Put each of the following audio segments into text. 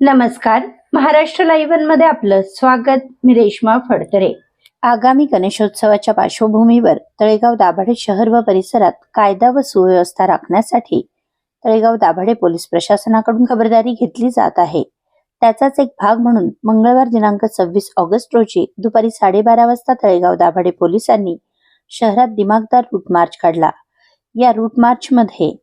नमस्कार. महाराष्ट्र लाईव्हमध्ये आपलं स्वागत. मी रेश्मा फडतरे. आगामी गणेशोत्सवाच्या पार्श्वभूमीवर तळेगाव दाभाडे शहर व परिसरात कायदा व सुव्यवस्था राखण्यासाठी तळेगाव दाभाडे पोलीस प्रशासनाकडून खबरदारी घेतली जात आहे. त्याचाच एक भाग म्हणून मंगळवार दिनांक सव्वीस ऑगस्ट रोजी दुपारी साडेबारा वाजता तळेगाव दाभाडे पोलिसांनी शहरात दिमागदार रूट मार्च काढला. या रूट मार्च मध्ये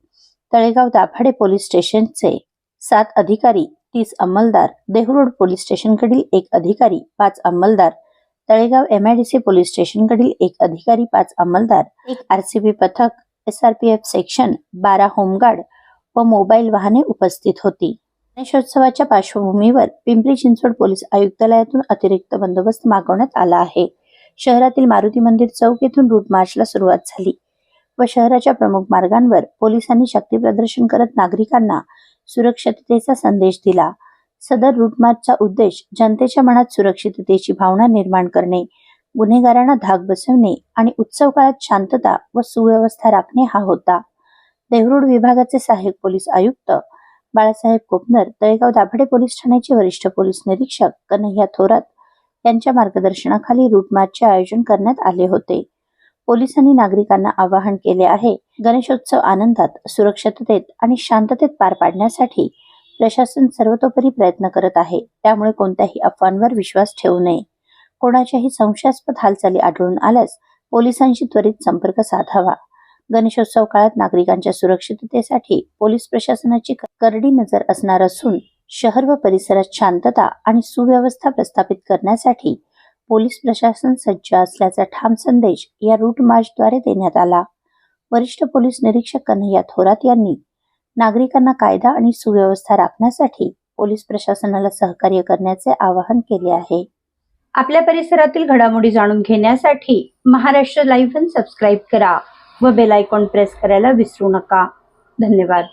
तळेगाव दाभाडे पोलीस स्टेशनचे सात अधिकारी तीस अंमलदार. देहरोड पोलीस स्टेशनकडील एक अधिकारी पाच अंमलदार. तळेगाव एमआयडीसी पोलीस स्टेशनकडील एक अधिकारी पाच अंमलदार. एक आरसीबी पथक एसआरपीएफ सेक्शन बारा होमगार्ड व मोबाईल वाहने उपस्थित होती. गणेशोत्सवाच्या पार्श्वभूमीवर पिंपरी चिंचवड पोलीस आयुक्तालयातून अतिरिक्त बंदोबस्त मागवण्यात आला आहे. शहरातील मारुती मंदिर चौक येथून रूट मार्चला सुरुवात झाली व शहराच्या प्रमुख मार्गांवर पोलिसांनी शक्ती प्रदर्शन करत नागरिकांना सुरक्षिततेचा संदेश दिला. सदर रूटमार्चचा उद्देश जनतेच्या मनात सुरक्षिततेची भावना निर्माण करणे गुन्हेगारांना धाक बसवणे आणि उत्सव काळात शांतता व सुव्यवस्था राखणे हा होता. देहरोड विभागाचे सहाय्यक पोलीस आयुक्त बाळासाहेब कोपनर तळेगाव दाभडे पोलीस ठाण्याचे वरिष्ठ पोलीस निरीक्षक कन्हैया थोरात यांच्या मार्गदर्शनाखाली रूटमार्चचे आयोजन करण्यात आले होते. पोलिसांनी नागरिकांना आवाहन केले आहे. गणेशोत्सव आनंदात सुरक्षिततेत आणि शांततेत पार पाडण्यासाठी प्रशासन सर्वतोपरी प्रयत्न करत आहे. त्यामुळे कोणत्याही अफवांवर विश्वास ठेवू नये. कोणाच्याही संशयास्पद हालचाली आढळून आल्यास पोलिसांशी त्वरित संपर्क साधावा. गणेशोत्सव काळात नागरिकांच्या सुरक्षिततेसाठी पोलीस प्रशासनाची करडी नजर असणार असून शहर व परिसरात शांतता आणि सुव्यवस्था प्रस्थापित करण्यासाठी पोलीस प्रशासन सज्ज असल्याचा ठाम संदेश या रूट मार्चद्वारे देण्यात आला. वरिष्ठ पोलीस निरीक्षक कन्हैया थोरात यांनी नागरिकांना कायदा आणि सुव्यवस्था राखण्यासाठी पोलीस प्रशासनाला सहकार्य करण्याचे आवाहन केले आहे. आपल्या परिसरातील घडामोडी जाणून घेण्यासाठी महाराष्ट्र लाईव्ह सबस्क्राईब करा व बेल आयकॉन प्रेस करायला विसरू नका. धन्यवाद.